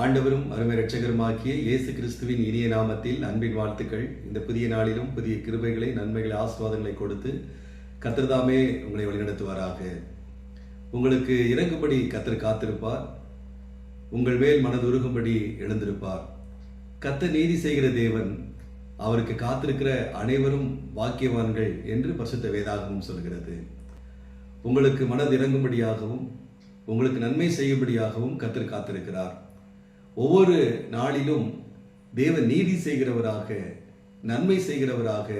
ஆண்டவரும் அருமை ரட்சகருமாக்கிய இயேசு கிறிஸ்துவின் இனிய நாமத்தில் அன்பின் வாழ்த்துக்கள். இந்த புதிய நாளிலும் புதிய கிருபைகளை நன்மைகளை ஆசிர்வாதங்களை கொடுத்து கத்திரதாமே உங்களை வழிநடத்துவாராக. உங்களுக்கு இறங்கும்படி கத்தர் காத்திருப்பார். உங்கள் மேல் மனதுருகும்படி எழுந்திருப்பார். கத்தர் நீதி செய்கிற தேவன் அவருக்கு காத்திருக்கிற அனைவரும் வாக்கியவான்கள் என்று பரிசுத்த வேதாகவும் சொல்கிறது. உங்களுக்கு மனது இறங்கும்படியாகவும் உங்களுக்கு நன்மை செய்யும்படியாகவும் கத்தர் காத்திருக்கிறார். ஒவ்வொரு நாளிலும் தேவ நீதி செய்கிறவராக நன்மை செய்கிறவராக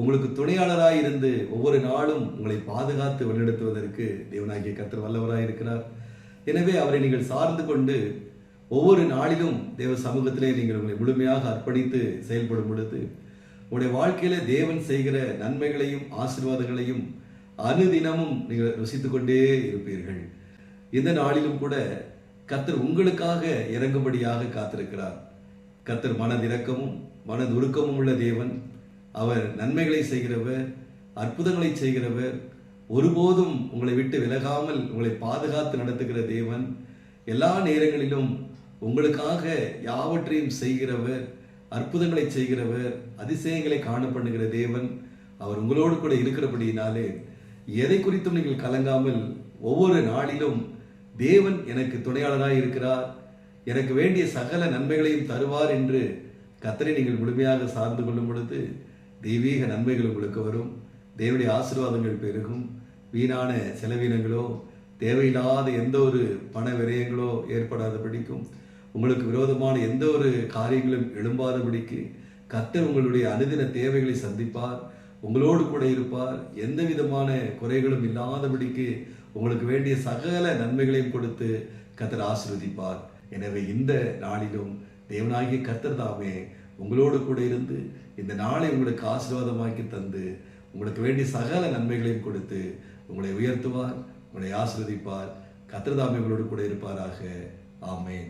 உங்களுக்கு துணையாளராக இருந்து ஒவ்வொரு நாளும் உங்களை பாதுகாத்து வழிநடத்துவதற்கு தேவனாகிய கத்தர் வல்லவராக இருக்கிறார். எனவே அவரை நீங்கள் சார்ந்து கொண்டு ஒவ்வொரு நாளிலும் தேவ சமூகத்திலே நீங்கள் உங்களை முழுமையாக அர்ப்பணித்து செயல்படும் பொழுது உங்களுடைய வாழ்க்கையில தேவன் செய்கிற நன்மைகளையும் ஆசீர்வாதங்களையும் அனுதினமும் நீங்கள் ருசித்துக்கொண்டே இருப்பீர்கள். இந்த நாளிலும் கூட கத்தர் உங்களுக்காக இறங்கும்படியாக காத்திருக்கிறார். கத்தர் மனதிறக்கமும் மனதுருக்கமும் உள்ள தேவன். அவர் நன்மைகளை செய்கிறவர் அற்புதங்களை செய்கிறவர். ஒருபோதும் உங்களை விட்டு விலகாமல் உங்களை பாதுகாத்து நடத்துகிற தேவன். எல்லா நேரங்களிலும் உங்களுக்காக யாவற்றையும் செய்கிறவர் அற்புதங்களை செய்கிறவர் அதிசயங்களை காண பண்ணுகிற தேவன். அவர் உங்களோடு கூட இருக்கிறபடியினாலே எதை குறித்தும் நீங்கள் கலங்காமல் ஒவ்வொரு நாளிலும் தேவன் எனக்கு துணையாளராக இருக்கிறார். எனக்கு வேண்டிய சகல நன்மைகளையும் தருவார் என்று கத்தரை நீங்கள் முழுமையாக சார்ந்து கொள்ளும் பொழுது தெய்வீக நன்மைகள் உங்களுக்கு வரும். தேவனுடைய ஆசீர்வாதங்கள் பெருகும். வீணான செலவினங்களோ தேவையில்லாத எந்த ஒரு பண விரயங்களோ ஏற்படாத பிடிக்கும் உங்களுக்கு விரோதமான எந்த ஒரு காரியங்களும் எழும்பாதபடிக்கு கத்தர் உங்களுடைய அனுதின தேவைகளை சந்திப்பார். உங்களோடு கூட இருப்பார். எந்த விதமான குறைகளும் இல்லாதபடிக்கு உங்களுக்கு வேண்டிய சகல நன்மைகளையும் கொடுத்து கத்தர் ஆசீர்வதிப்பார். எனவே இந்த நாளிலும் தேவனாகிய கத்தர் தாமே உங்களோடு கூட இருந்து இந்த நாளை உங்களுக்கு ஆசீர்வாதமாக்கி தந்து உங்களுக்கு வேண்டிய சகல நன்மைகளையும் கொடுத்து உங்களை உயர்த்துவார் உங்களை ஆசிர்வதிப்பார். கத்திரதாமை உங்களோடு கூட இருப்பாராக. ஆமேன்.